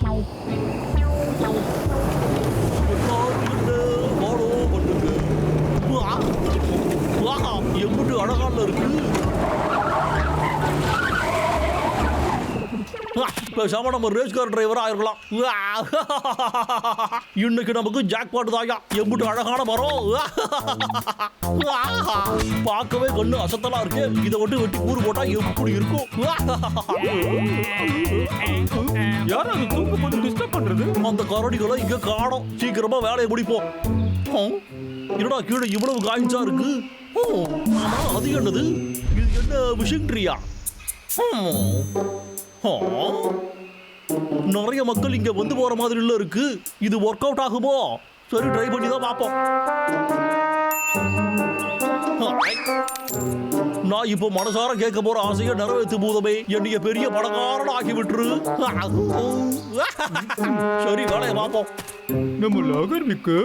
sau. பேசாம நம்ம race car டிரைவரா ஆயிருக்கலாம் வா. இன்னைக்கு நமக்கு ஜாக் பாட்டு தாயா எம்பிட்டு அழகான மரம். பார்க்கவே கண்ணு அசத்தலா இருக்கு. இதை விட்டு வெட்டி கூறு போட்டா எப்படி இருக்கும். யாரும் அது தூக்கு போட்டு டிஸ்டர்ப் பண்றது? அந்த கரடிகளை இங்க காணோம். சீக்கிரமா வேலையை முடிப்போம். என்னடா கீழே இவ்வளவு காய்ச்சா இருக்கு? அது என்னது? இது என்ன மிஷின்ட்ரியா நிறைய மக்கள் இங்க வந்து போற மாதிரி இல்ல இருக்கு. இது ஒர்க் அவுட் ஆகுமோ? சரி ட்ரை பண்ணி தான் பார்ப்போம். நான் இப்போ மனசார கேட்க போற ஆசையை நிறைவேற்று பூதமே. என்னைய பெரிய பணக்காரன் ஆக்கி விட்டுரு சரி வேலையை பார்ப்போம். நம்ம லாகர்விக்கு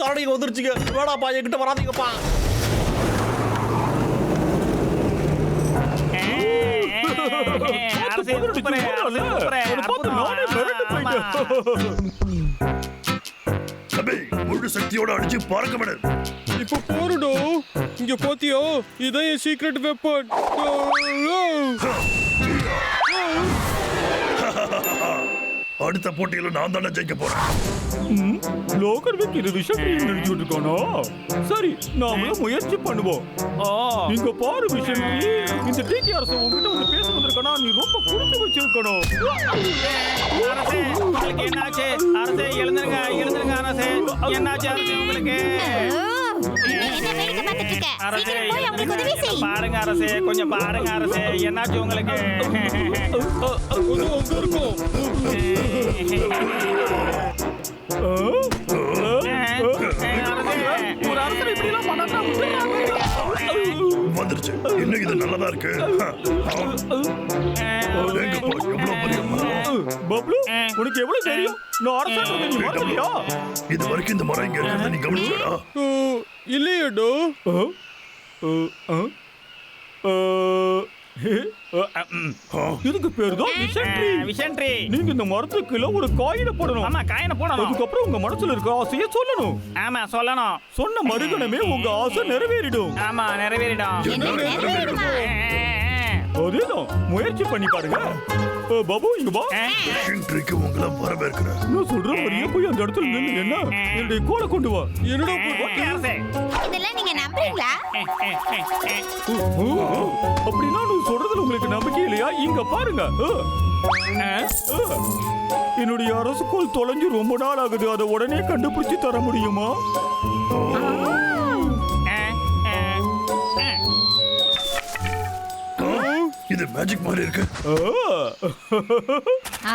கரடிங்க வந்துருச்சுங்க. வேடாப்பா என்கிட்ட வராதீங்கப்பா. தம்பி முழு சக்தியோட அடிச்சு பறக்க விடு. இப்போ போறடோ இங்க பாத்தியா? இதான் என் சீக்ரெட் வெப்பன் அடுத்த போட்டியில நான் தானே ஜெயிக்க போறேன். லாகர்விக் இது விஷயம் நினைச்சுட்டு இருக்கானோ சரி நாமளும் முயற்சி பண்ணுவோம். ஓ இங்க பாரு விஷயம் இந்த டிடி அரசு உங்ககிட்ட வந்து பேச வந்திருக்கனா? நீ ரொம்ப கொடுத்து வச்சிருக்கணும். அரசே உங்களுக்கு என்னாச்சு? அரசே எழுந்துருங்க எழுந்துருங்க அரசே. என்னாச்சு அரசே உங்களுக்கு? என்ன வேடிக்கை பார்த்துட்டு இருக்க? அரசே சீக்கிரம் போய் அவங்களுக்கு உதவி செய். பாருங்க அரசே கொஞ்சம் பாருங்க அரசே என்னாச்சு உங்களுக்கு வந்துருச்சு இன்னும் இது நல்லதா இருக்கு எவ்வளவு பெரிய பப்ளு உனக்கு எவ்வளவு தெரியும்? நான் அரசாங்கம் நீ வரலையா இது வரைக்கும் இந்த மரம் இங்க இருக்கிறத நீ கவனிச்சடா இல்லையடோ இதுக்கு பேரு தான் மிஷன்ட்ரி விஷன்ட்ரி நீங்க இந்த மரத்துக்குள்ள ஒரு காயின போடணும். ஆமா காயனை போடணும். அதுக்கப்புறம் உங்க மனசுல இருக்க ஆசைய சொல்லணும். ஆமா சொல்லணும். சொன்ன மறுகணமே உங்க ஆசை நிறைவேறிடும். ஆமா நிறைவேறிடும்? அதேதான் முயற்சி பண்ணி பாருங்க. பாபு இங்க வா. இன்றைக்கு உங்களை வரவேற்கிறேன். நான் சொல்ற மாதிரியே போய் அந்த இடத்துல நின்னு என்ன? என்னுடைய கோலை கொண்டு வா. என்னடா இதெல்லாம் நீங்க நம்புறீங்களா? அப்படின்னா நீ சொல்றதுல உங்களுக்கு நம்பிக்கை இல்லையா? இங்க பாருங்க. என்னுடைய அரசுக்கோள் தொலைஞ்சு ரொம்ப நாள் ஆகுது. அதை உடனே கண்டுபிடிச்சு தர முடியுமா? இது மேஜிக் மாதிரி இருக்கு. ஆ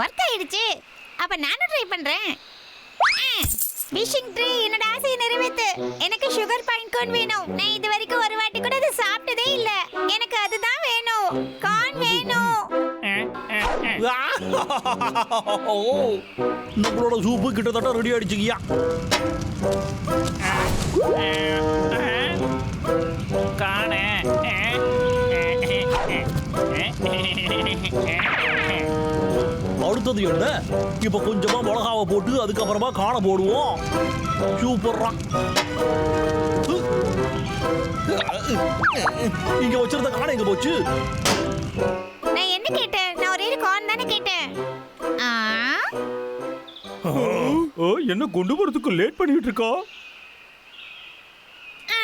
ஒர்க் ஆயிடுச்சு. அப்ப நானும் ட்ரை பண்றேன். விஷிங் ட்ரீ என்னோட ஆசையை நிறைவேத்து. எனக்கு சுகர் பாயிண்ட் கார்ன் வேணும். நான் இது வரைக்கும் ஒரு வாட்டி கூட அதை சாப்பிட்டதே இல்ல. எனக்கு அதுதான் வேணும். கார்ன் வேணும். ஓ, நம்மளோட சூப்பு கிட்டத்தட்ட ரெடி ஆயிடுச்சுங்கய்யா அடுத்தது என்ன இப்ப கொஞ்சமா மிளகாவை போட்டு அதுக்கப்புறமா காண போடுவோம். சூப்பர்ரா இங்க வச்சிருந்த காணை எங்க போச்சு? நான் என்ன கேட்டேன்? நான் ஒரே ஒரு கார்ன் தானே கேட்டேன். ஆ? ஓ, என்ன கொண்டு போறதுக்கு லேட் பண்ணிட்டு இருக்கா? ஆ.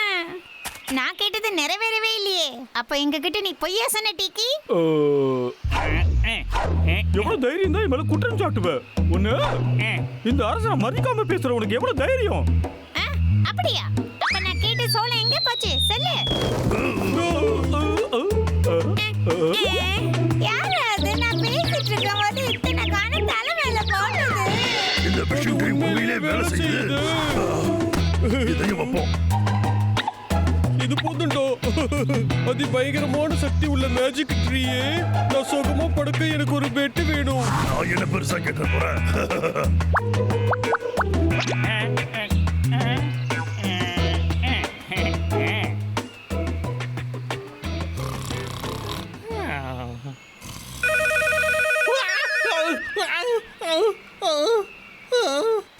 நான் கேட்டது நிறைவேறவே இல்லையே. அப்ப எங்க கிட்ட நீ பொய்யா சொன்ன டீக்கி? அஹ், எவ்வளவு தைரியம் தான் மேல குற்றம் சாட்டுவ. ஒண்ணு இந்த அரசனை மதிக்காம பேசுற உனக்கு எவ்வளவு தைரியம்? அப்படியா? அப்ப நான் கேட்ட சோளம் எங்க போச்சு? சொல்லு. யாரு அது? நான் பேசிட்டு இருக்கும் போது இத்தனை காண தலை மேல போடுது இந்த மிஷினரி உண்மையிலே வேலை செய்யுது. இதையும் வைப்போம். இது போதுண்டோ? அதி பயங்கரமான சக்தி உள்ள மேஜிக் சொல்றியே? நான் சுகமா படுக்க எனக்கு ஒரு பெட்டு வேணும். நான் என்ன பெருசா கேட்க போறேன்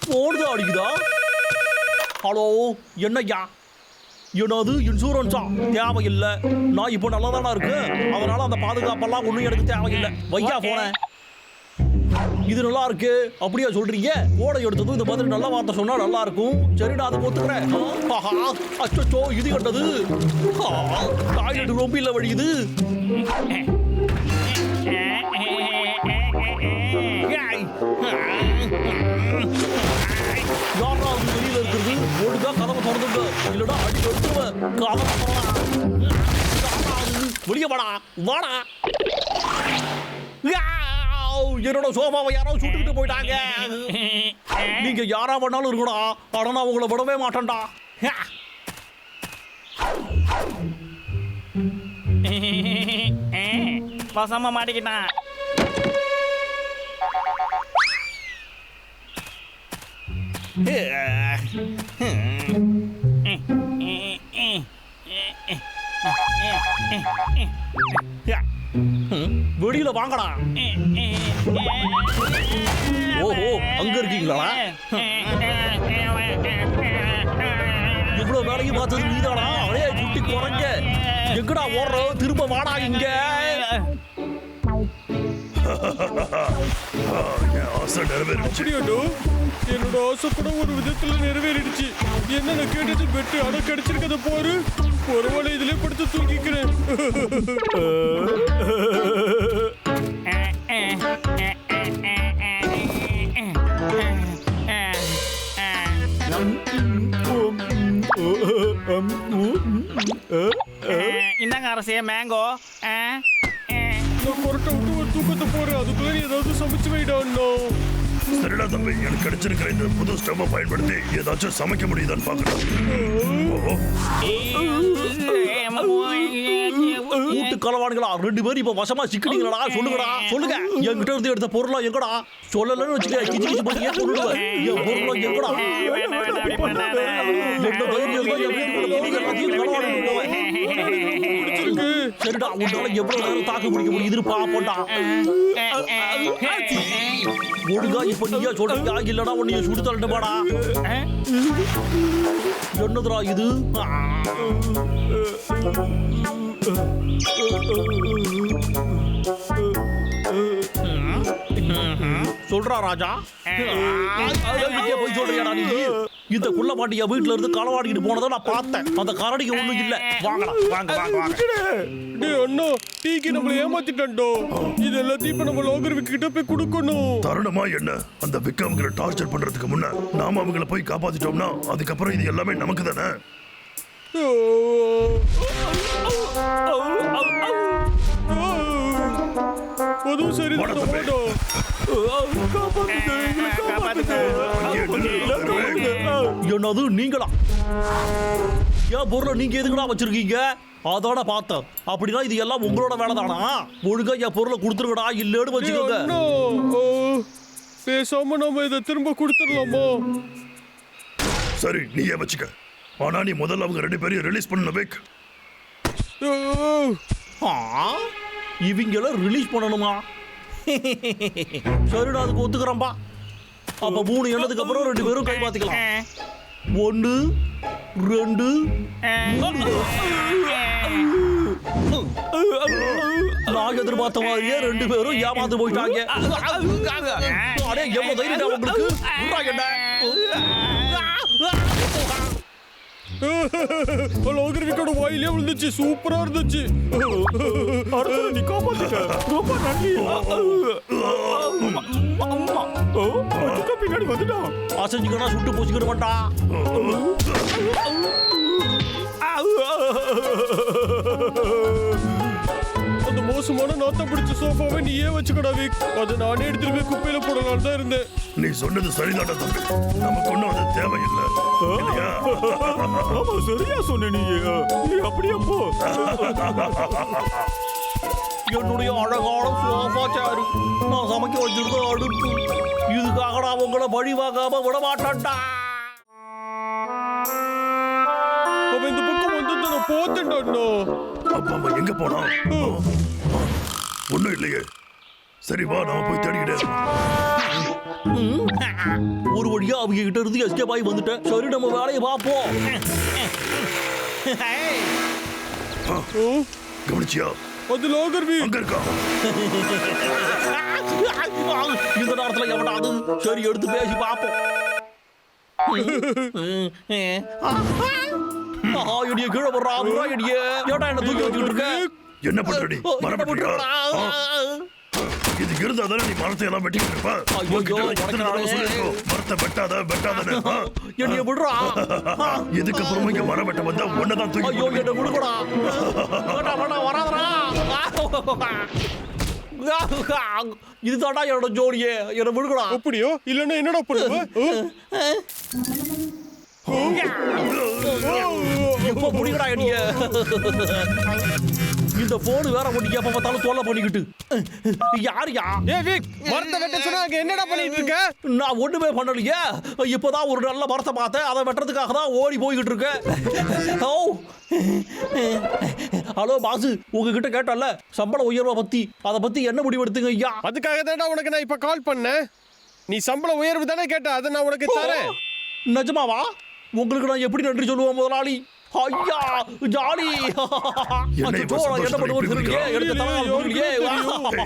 போடுதா அடிக்குதா? ஹலோ என்னய்யா? என்னது இன்சூரன்ஸா தேவையில்லை. நான் இப்போ நல்லா தானே இருக்கேன் அதனால அந்த பாதுகாப்பெல்லாம் ஒன்றும் எனக்கு தேவையில்லை. வையா போனேன். இது நல்லா இருக்கு. அப்படியா சொல்றீங்க? போட எடுத்ததும் இந்த மாதிரி நல்ல வார்த்தை சொன்னா நல்லா இருக்கும். சரி நான் அதை ஒத்துக்கிறேன். அச்சோ இது கண்டது டாய்லெட் ரொம்ப இல்லை வழியுது ஏய். வெளிய வாடா வாடா! என்னோட சோபாவை யாரோ சுட்டுக்கிட்டு போயிட்டாங்க நீங்க யாரா வேணாலும் இருக்கடா ஆனா நான் உங்களை விடவே மாட்டேன்டா! வசமா மாட்டிக்கிட்டான் யா! வெளியில வாங்கடா. ஓஹோ அங்க இருக்கீங்களா இவ்வளவு வேலையும் பார்த்தது நீதானா? அடே குட்டி குறைங்க எங்கடா ஓடுற? திரும்ப வாடா இங்க. என்னோட ஆசை கூட ஒரு விதத்துல நிறைவேறிடுச்சு. என்ன கேட்டது பெட்டு ஆனா கிடைச்சிருக்கத போரு. பரவாயில்ல இதுலயே படுத்து தூங்கிக்கிறேன். அரசே மேங்கோ தூக்கத்தை போறேன் அதுக்குள்ள ஏதாவது சமைச்சு வைடா அண்ணா சரிடா தம்பி எனக்கு கிடைச்சிருக்கிற இந்த புது ஸ்டவ்வை பயன்படுத்தி ஏதாச்சும் சமைக்க முடியுதான்னு பார்க்கணும். ஓ கூட்டு கலவானுங்களா ரெண்டு பேரும் இப்ப வசமா சிக்கினீங்களா சொல்லுங்கடா சொல்லுங்க. என்கிட்ட இருந்து எடுத்த பொருளா எங்கடா? சொல்லலன்னு வச்சுக்க கிச்சு கிச்சு பண்ணி ஏன் சொல்லுவேன் என் பொருளா எங்கடா? என்ன தான் என் சரிடா உன்னால எவ்வளவு நேரம் தாக்கு பிடிக்க முடியுதுன்னு பாப்போம்டா ஒழுங்கா இப்ப நீயா சொல்றியா இல்லடா உன்னைய சுடு தள்ளட்டுமாடா என்னதுடா இது சொல்றா ராஜா போய் சொல்றியாடா நீ இந்த குள்ள பாட்டிய வீட்டுல இருந்து களவாடிக்கிட்டு போனதை நான் பார்த்தேன். அந்த கரடிக்கு ஒண்ணும் இல்ல. வாங்கடா வாங்க வாங்க வாங்க. டேய் அண்ணா டீக்கு நம்மள ஏமாத்திட்டான்டோ. இது எல்லாத்தையும் இப்ப நம்ம லோகர் கிட்ட போய் கொடுக்கணும். தருணமா என்ன? அந்த விக்ரம்களை டார்ச்சர் பண்றதுக்கு முன்ன நாம அவங்கள போய் காப்பாத்திட்டோம்னா அதுக்கப்புறம் இது எல்லாமே நமக்கு தானே அதுவும் சரி. என்னது நீங்களா? என் பொருளை நீங்க எதுக்குடா வச்சிருக்கீங்க? அதோட பார்த்தேன். அப்படின்னா இது எல்லாம் உங்களோட வேலை தானா ஒழுங்கா என் பொருளை கொடுத்துருக்கடா இல்லைன்னு வச்சுக்கோங்க. பேசாம நம்ம இதை திரும்ப கொடுத்துடலாமா? சரி நீயே வச்சுக்க. ஆனா நீ முதல்ல அவங்க ரெண்டு பேரையும் ரிலீஸ் பண்ண வைக் ஆ, ரிலீஸ் பண்ணணுமா? சரிடா அதுக்கு ஒத்துக்கிறேன்பா அப்ப மூணு எண்ணத்துக்கு அப்புறம் ரெண்டு பேரும் கை பாத்துக்கலாம் ஒன்று ரெண்டு நான் எதிர்பார்த்த மாதிரியே ரெண்டு பேரும் ஏமாந்து போயிட்டாங்க. அடே எவ்வளவு தைரியம் உங்களுக்கு. என்ன? லோகர்விக்கோட வாயிலே விழுந்துச்சு. சூப்பரா இருந்துச்சு. அரசரை நீ காப்பாத்திட்ட ரொம்ப நன்றி. பின்னாடி வந்துட்டான் அசைஞ்சுக்கனா சுட்டு பூச்சிக்கிட மாட்டான் அந்த மோசமான நாத்தம் பிடிச்ச சோஃபாவை நீயே வச்சுக்கடா விக். அதை நானே எடுத்துட்டு போய் குப்பையில போடலாம்னு தான் இருந்தேன். நீ சொன்னது சரிதாடா தம்பி. நமக்கு ஒண்ணும் அது தேவையில்லை. இல்லையா? ஆமா சரியா சொன்ன நீ. நீ அப்படியே போ. என்னுடைய அழகான சோஃபா சேரு நான் சமைக்க வச்சிருந்த அடுப்பு. இதுக்காக நான் உங்களை பழி வாங்காம விட மாட்டேன்டா அவன் இந்த பக்கம் வந்து அண்ணா. அப்பா அம்மா எங்க போனா? ஒண்ணும் இல்லையே. சரி வா நாம போய் தேடிக்கிட்டே. ஒரு வழியா அவங்க கிட்ட இருந்து எஸ்கேப் ஆகி வந்துட்டேன். சரி நம்ம வேலையை பார்ப்போம். கவனிச்சியா? அது லாகர்வி அங்க இருக்கா? இந்த நேரத்துல எவனாவது சரி எடுத்து பேசி பார்ப்போம். ஆஹா, இடிய கீழே போடுறா ஏடா என்ன தூக்கி வச்சுக்கிட்டு இருக்க? என்ன பண்றடி? ஓ, இது இருந்தா தானே நீ மரத்தை எல்லாம் வெட்டிக்கிட்டு இருப்ப? எத்தனை உனக்கு சொல்லியிருக்கோம்? மரத்தை வெட்டாத வெட்டாதன்னு? என்னைய விடுறா. ஆ. இதுக்கப்புறமா இங்க மரம் வெட்ட வந்தா ஒன்னதான் தூக்கி ஐயோ. என்ன விடுங்கடா. வேண்டாம் வேண்டாம் வராதடா. இதுதான்டா என்னோட ஜோடியே. என்ன விடுங்கடா. அப்படியோ? இல்லன்னா என்னடா பண்ணுவ? எப்போ முடிக்கடா என்னைய? இந்த போன் வேற ஒண்ணு எப்ப பார்த்தாலும் தொல்லை பண்ணிக்கிட்டு. யார் யா? ஏ வீக் மரத்தை வெட்ட சொன்னா அங்க என்னடா பண்ணிட்டு இருக்க? நான் ஒண்ணுமே பண்ணலையே. இப்போதான் ஒரு நல்ல மரத்தை பார்த்தேன். அதை வெட்டுறதுக்காக தான் ஓடி போய்கிட்டு இருக்கேன் ஓ. ஹலோ பாசு உங்ககிட்ட கேட்டல சம்பள உயர்வை பத்தி. அதை பத்தி என்ன முடிவு எடுத்துங்க ஐயா? அதுக்காக தான்டா உனக்கு நான் இப்ப கால் பண்ணேன். நீ சம்பள உயர்வு தானே கேட்ட அதை நான் உனக்கு தரேன். நிஜமாவா? உங்களுக்கு நான் எப்படி நன்றி சொல்லுவேன் முதலாளி? ஐயா ஜாலி. என்னை இப்படி தெரியலையே எடுத்த தலைவர் முடியலையே சூப்பர்.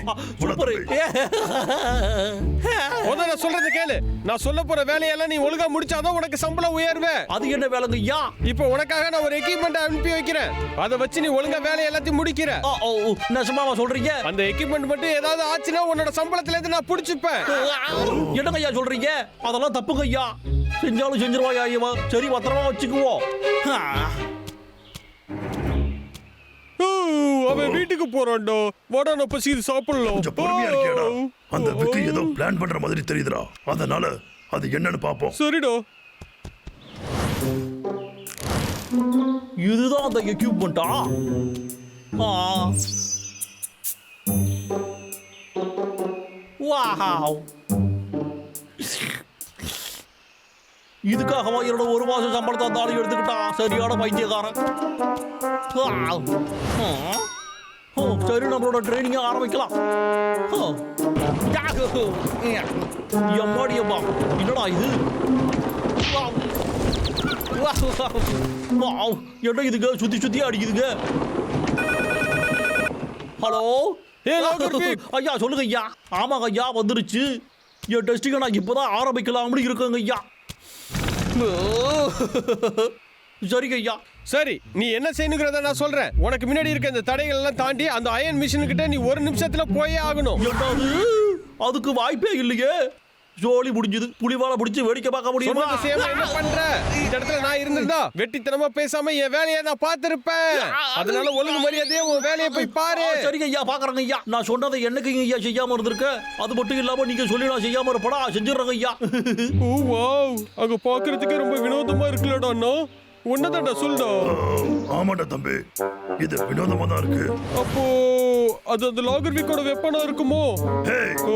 முத நான் சொல்றது கேளு. நான் சொல்ல போற வேலையெல்லாம் நீ ஒழுங்கா முடிச்சாதான் உனக்கு சம்பளம் உயர்வு. அது என்ன வேலைங்க? ஐயா இப்போ உனக்காக நான் ஒரு எக்யூப்மெண்ட் அனுப்பி வைக்கிறேன். அதை வச்சு நீ ஒழுங்கா வேலை எல்லாத்தையும் முடிக்கிற. நிஜமாவா சொல்றீங்க? அந்த எக்யூப்மெண்ட் மட்டும் ஏதாவது ஆச்சுன்னா உன்னோட சம்பளத்துல இருந்து நான் புடிச்சுப்பேன். என்னங்க ஐயா சொல்றீங்க? அதெல்லாம் தப்புங்க ஐயா. செஞ்சாலும் செஞ்சிருவாயா ஐயா சரி பத்திரமா வச்சுக்குவோம் அவன் வீட்டுக்கு போறான்டா. வாடா நான் பசி இது சாப்பிடலாம். கொஞ்சம் பொறுமையா இருக்கியாடா? அந்த விக்கு ஏதோ பிளான் பண்ற மாதிரி தெரியுதுடா. அதனால அது என்னன்னு பாப்போம். சரிடா. இதுதான் அந்த எக்யூப்மெண்ட்டா ஆ. வாவ் இதுக்காகவா என்னோட ஒரு மாசம் சம்பளத்தை அந்த ஆளு எடுத்துக்கிட்டான் சரியான பைத்தியக்காரன். சரி நம்மளோட ட்ரைனிங்கை ஆரம்பிக்கலாம். எம்மாடி அம்மா என்னடா இது. என்ன இதுங்க? சுத்தி சுத்தி அடிக்குதுங்க? ஹலோ. ஐயா சொல்லுங்க ஐயா. ஆமாங்க ஐயா வந்துருச்சு. என் டெஸ்டிங்கை நான் இப்போதான் ஆரம்பிக்கலாம்னு இருக்கேங்க ஐயா. சரிங்க ஐயா சரி நீ என்ன செய்யணுங்கிறத நான் சொல்றேன். உனக்கு முன்னாடி இருக்க இந்த தடைகள் எல்லாம் தாண்டி அந்த அயன் மிஷின் கிட்ட நீ ஒரு நிமிஷத்துல போயே ஆகணும். அதுக்கு வாய்ப்பே இல்லையே. ஜோலி முடிஞ்சது. புலிவால முடிச்சு வேடிக்கை பார்க்க முடியுமா? என்ன பண்ற? இந்த இடத்துல நான் இருந்திருந்தா வெட்டித்தனமா பேசாம என் வேலையை நான் பார்த்திருப்பேன். அதனால ஒழுங்கு மரியாதையா உன் வேலையை போய் பாரு. சரிங்க ஐயா பாக்குறேங்க ஐயா. நான் சொன்னதை என்னைக்கு ஐயா செய்யாம இருந்திருக்க? அது மட்டும் இல்லாம நீங்க சொல்லி நான் செய்யாம இருப்படா செஞ்சிடுறேங்க ஐயா. ஓ வாவ். அங்க பாக்குறதுக்கு ரொம்ப வினோதமா இருக்குல்லடா அண்ணா. உன்னதான்டா சொல்டா. ஆமாடா தம்பி. இது வினோதமா தான் இருக்கு. அப்போ அது அந்த லாகர் வீக்கோட வெப்பனா இருக்குமோ? ஓ?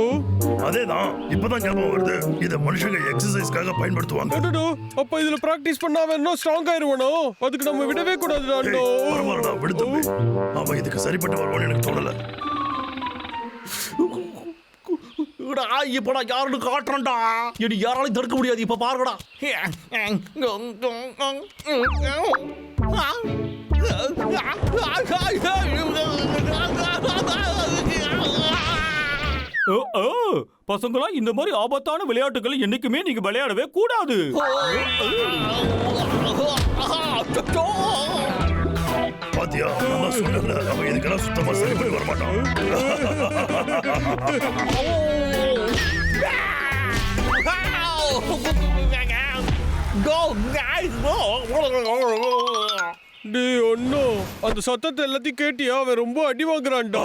அதேதான். இப்பதான் ஞாபகம் வருது. இத மனுஷங்க எக்ஸசைஸ்க்காக பயன்படுத்துவாங்க. அடடோ அப்ப இதுல பிராக்டிஸ் பண்ணா இன்னும் ஸ்ட்ராங் ஆயிருவானோ? அதுக்கு நம்ம விடவே அண்ணா. பரவாயில்லடா விடு தம்பி. அவன் இதுக்கு சரிப்பட்டு வருவான்னு எனக்கு தோணல. டா, இப்ப நான் யாருன்னு காட்டுறேன்டா. இனி யாராலையும் தடுக்க முடியாது. இப்ப பாருங்கடா. ஓ, ஓ, பசங்களா இந்த மாதிரி ஆபத்தான விளையாட்டுகளை என்னைக்குமே நீங்க விளையாடவே கூடாது. பாத்தியா நான் சொன்னல அவன் இதுக்கெல்லாம் சுத்தமா சரிப்பட்டு வர டேய் அண்ணா அந்த சத்தத்தை எல்லாத்தையும் கேட்டியா? அவன் ரொம்ப அடி வாங்குறான்டா.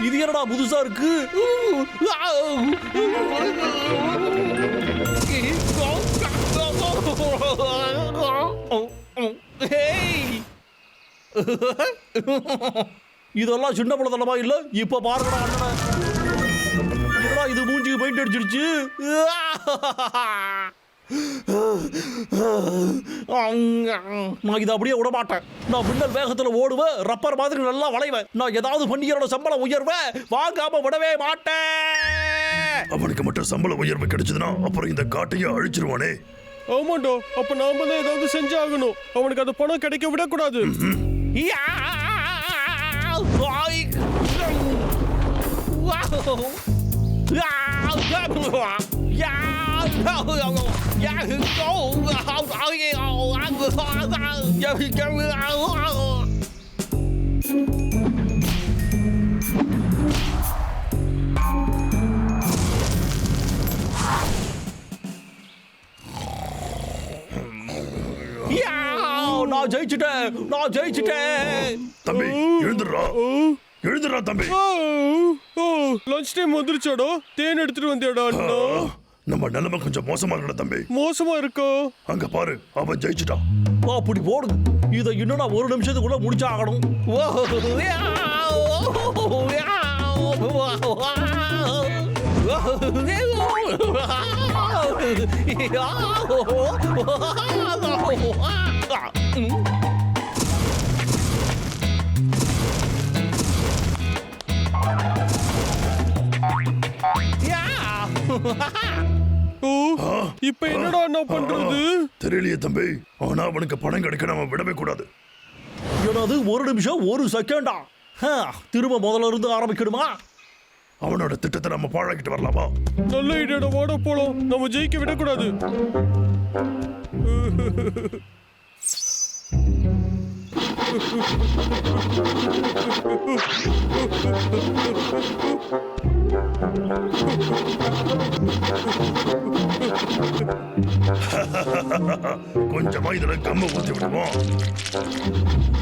இது என்னடா புதுசா இருக்கு? ஹேய்! இதெல்லாம் சின்ன பிள்ளைத்தனமா இல்ல? இப்ப பாருங்கடா அண்ணனை. இது மூஞ்சிக்கு பெயிண்ட் அடிச்சிருச்சு? நான் இதை அப்படியே விட மாட்டேன். நான் மின்னல் வேகத்துல ஓடுவேன் ரப்பர் மாதிரி நல்லா வளைவேன். நான் ஏதாவது பண்ணி என்னோட சம்பளம் உயர்வேன் வாங்காம விடவே மாட்டேன். அவனுக்கு மட்டும் சம்பள உயர்வு கிடைச்சதுன்னா அப்புறம் இந்த காட்டையே அழிச்சிருவானே. ஆமாண்டா அப்ப நாம தான் ஏதாவது செஞ்சாகணும். அவனுக்கு அந்த பணம் கிடைக்க விடக்கூடாது. நான் ஜெயிச்சிட்டேன் நான் ஜெயிச்சிட்டேன் தம்பி எழுந்துடுறா எழுந்துடுறா தம்பி லஞ்ச் டைம் வந்துருச்சாடா தேன் எடுத்துட்டு வந்தியாடா அண்ணா நம்ம நிலைமை கொஞ்சம் மோசமா இருக்கடா தம்பி மோசமா இருக்கா அங்க பாரு அவன் ஜெயிச்சிட்டான் அப்படி போடுங்க இதை இன்னும் நான் ஒரு நிமிஷத்துக்குள்ள முடிச்சாகணும் ஓ, யா! ஓ, இப்ப என்னடா அண்ணா பண்றது? தெரியலையே தம்பி. ஆனா அவனுக்கு பணம் கிடைக்க நம்ம விடவே கூடாது. என்னது ஒரு நிமிஷம் ஒரு செகண்டா ஹ, திரும்ப முதல்ல இருந்து ஆரம்பிக்கணுமா? அவனோட திட்டத்தை நம்ம பாழாக்கிட்டு வரலாமா? நல்ல ஐடியாடா வாட போலாம். நம்ம ஜெயிக்க விடக்கூடாது. கொஞ்சமா இதுல கம்ம ஊத்தி விடுவோம்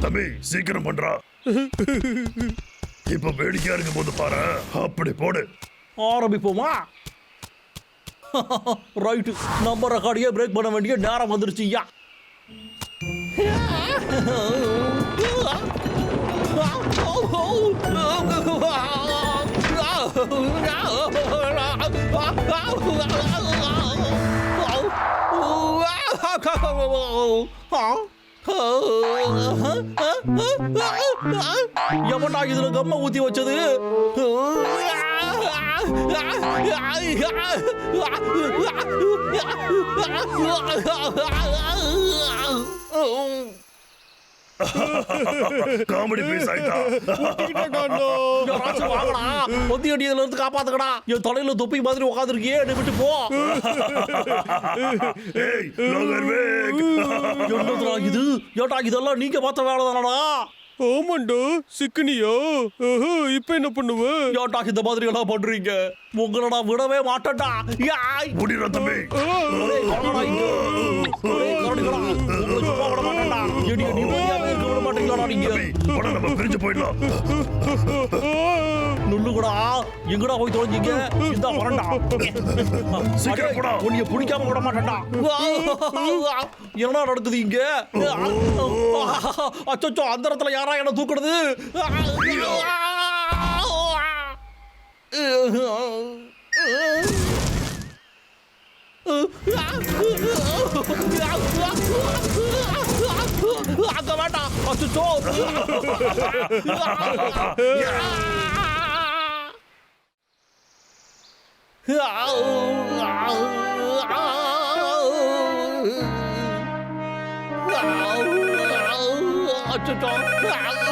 தம்பி சீக்கிரம் பண்றா இப்ப வேடிக்கையா இருக்கும் போது பாரு அப்படி போடு ஆரம்பிப்போமா ரைட்டு நம்ம ரெக்கார்டையே பிரேக் பண்ண வேண்டிய நேரம் வந்துருச்சு ஐயா எவன்டா இதுல கம்ம ஊத்தி வச்சது? காமெடி பீஸ் ஆயிட்டா. பொத்தி அடியதுல இருந்து காப்பாத்துக்கடா. என் தலையில தொப்பி மாதிரி உட்காந்துருக்கியே என்னை விட்டு போ. என்னதுடா இது? ஏட்டா இதெல்லாம் நீங்க பார்த்த வேலை தானடா? ஆமாண்டா சிக்கனியா? இப்ப என்ன பண்ணுவ? ஏட்டா இந்த மாதிரி எல்லாம் பண்றீங்க? உங்களை நான் விடவே மாட்டேன்டா. யாய். ஒரே கரடா. உங்களை சும்மா போடா நம்ம பிரிஞ்சு போயிடலாம். நுள்ளுகடா எங்கடா போய் தொலைஞ்சீங்க? வரண்டா. சீக்கிரம் போடா. உன்னைய பிடிக்காம விட மாட்டேன்டா. என்னடா நடக்குது இங்க? அச்சோ அந்த இடத்துல யாரா என்ன தூக்குறது 아까 말다. 아, 저, 저. 야! 아우, 아우, 아우. 아우, 아우, 아, 저, 저. 아우.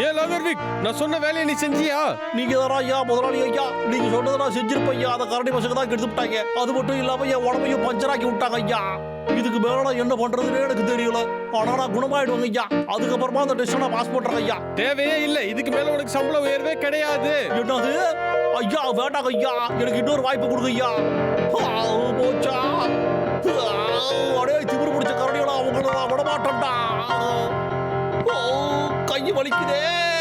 ஏ லகர்விக் நான் சொன்ன வேலையை நீ செஞ்சியா? நீங்க தானா ஐயா முதலாளி ஐயா. நீங்க சொன்னதை நான் செஞ்சிருப்பேன் ஐயா. அந்த கரடி பசங்க தான் கெடுத்து விட்டாங்க. அது மட்டும் இல்லாம என் உடம்பையும் பஞ்சராக்கி விட்டாங்க ஐயா. இதுக்கு மேல என்ன பண்றதுன்னு எனக்கு தெரியல. ஆனா நான் குணமாயிடுவேங்க ஐயா. அதுக்கப்புறமா அந்த டெஸ்ட் நான் பாஸ் பண்றேன் ஐயா. தேவையே இல்ல. இதுக்கு மேல உனக்கு சம்பள உயர்வே கிடையாது. என்னது? ஐயா வேண்டாங்க ஐயா. எனக்கு இன்னொரு வாய்ப்பு கொடுங்க ஐயா. ஆ, போச்சா. ஆ, அடே திமிரு பிடிச்ச கரடியோட. அவங்கள நான் விட மாட்டேன்டா ஓ. வலிக்குதே ஆ